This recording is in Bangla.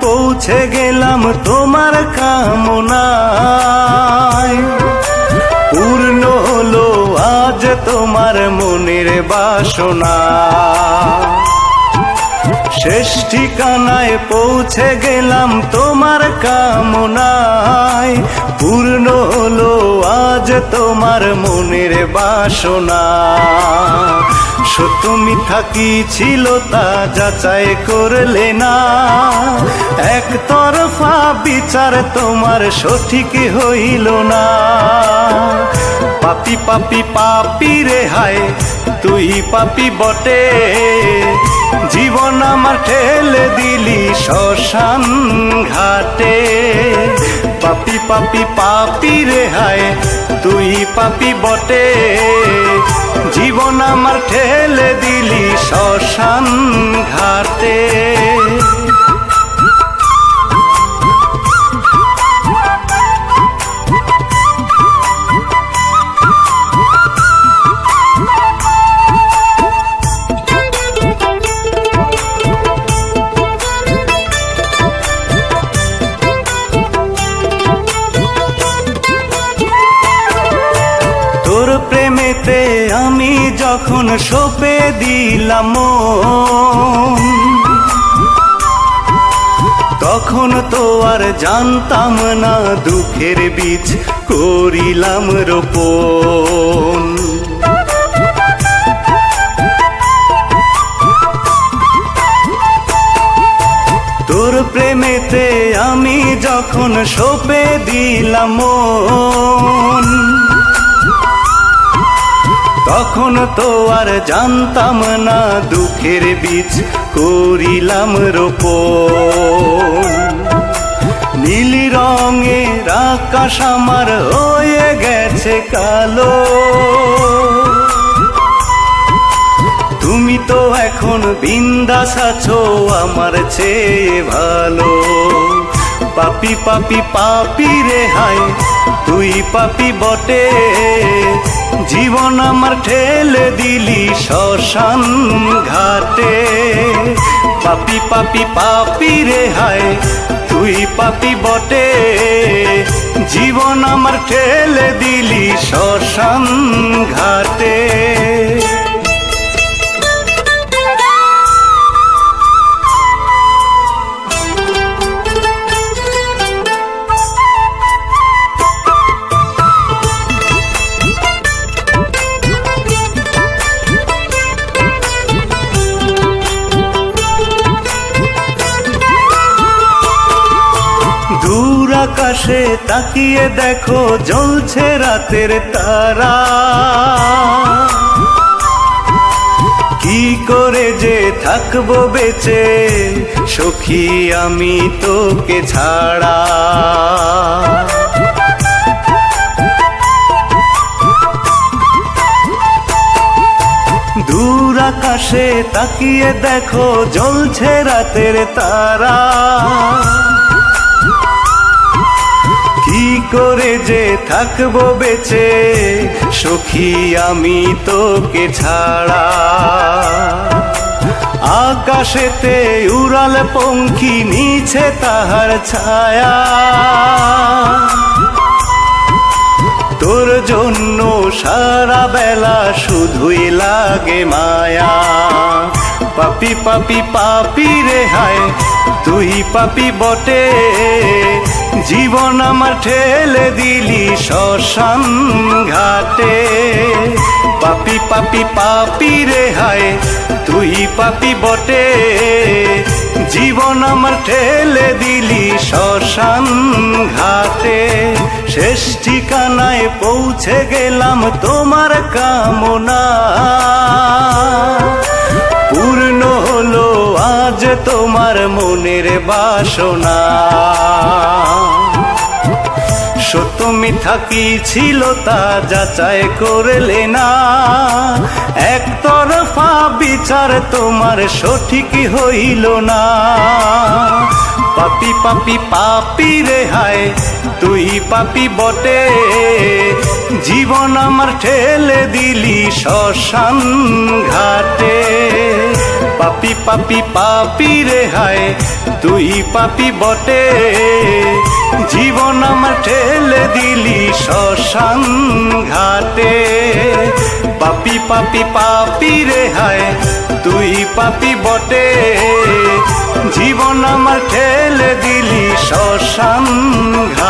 পৌঁছে গেলাম তোমার কামনায়। পূর্ণ হলো আজ তোমার মনের বাসনা। শেষ ঠিকানায় পৌঁছে গেলাম তোমার কামনায়। পূর্ণ হলো আজ তোমার মনের বাসনা। সত্য মিথ্যা কি ছিল তা যাচাই করলে না। একতরফা বিচার তোমার সঠিক হইল না। পাপি পাপি পাপি রে হায়, তুই পাপি বটে। জীবন আমার ঠেলে দিলি শ্মশান ঘাটে। পাপি পাপি পাপি রে হায় তুই পাপি বটে। জীবন আমার ঠেলে দিলি শ্মশান ঘাটে। প্রেমেতে আমি যখন সপে দিলাম তখন তো আর জানতাম না দুঃখের বীজ করিলাম রোপণ। তোর প্রেমেতে আমি যখন সপে দিলাম মন, তখন তো আর জানতাম না দুঃখের বীজ করিলাম রোপণ। নীলি রঙের আকাশ আমার হয়ে গেছে কালো। তুমি তো এখন বিন্দাস আছো আমার চেয়ে ভালো। পাপি পাপি পাপি রে হায় তুই পাপি বটে। জীবন আমার ঠেলে দিলি শ্মশান ঘাটে। পাপি পাপি পাপি রে হায়, তুই পাপি বটে। জীবন আমার ঠেলে দিলি শ্মশান ঘাটে। আকাশে তাকিয়ে দেখো, জ্বলছে রাতের তারা। কি করে যে থাকব বেঁচে, সখী আমি তোকে ছাড়া। দূর আকাশে তাকিয়ে দেখো, জ্বলছে রাতের তারা। করে যে থাকব বেঁচে, সখী আমি তোকে ছাড়া। আকাশেতে উড়াল পঙ্খী, নিচে তাহার ছায়া। তোর জন্য সারা বেলা শুধুই লাগে মায়া। পাপি পাপি পাপি রে হায়, তুই পাপি বটে। জীবন আমার ঠেলে দিলি শ্মশান ঘাটে। পাপি পাপি পাপি রে হায়, তুই পাপি বটে। জীবন আমার ঠেলে দিলি শ্মশান ঘাটে। শেষ ঠিকানায় পৌঁছে গেলাম তোমার কামনা। পূর্ণ আজ তোমার মনের বাসনা। সত্য মিথ্যা কি ছিল তা যাচাই করলে না। একতরফা বিচার তোমার সঠিক হইল না। পাপি পাপি পাপি রে হায়, তুই পাপি বটে। জীবন আমার ঠেলে দিলি শ্মশান ঘাটে। পাপি পাপি পাপি রে হায়, তুই পাপি বটে। জীবন আমার ঠেলে দিলি শ্মশান ঘাটে। পাপি পাপি পাপি রে হায়, তুই পাপি বটে। জীবন আমার ঠেলে দিলি শ্মশান ঘাটে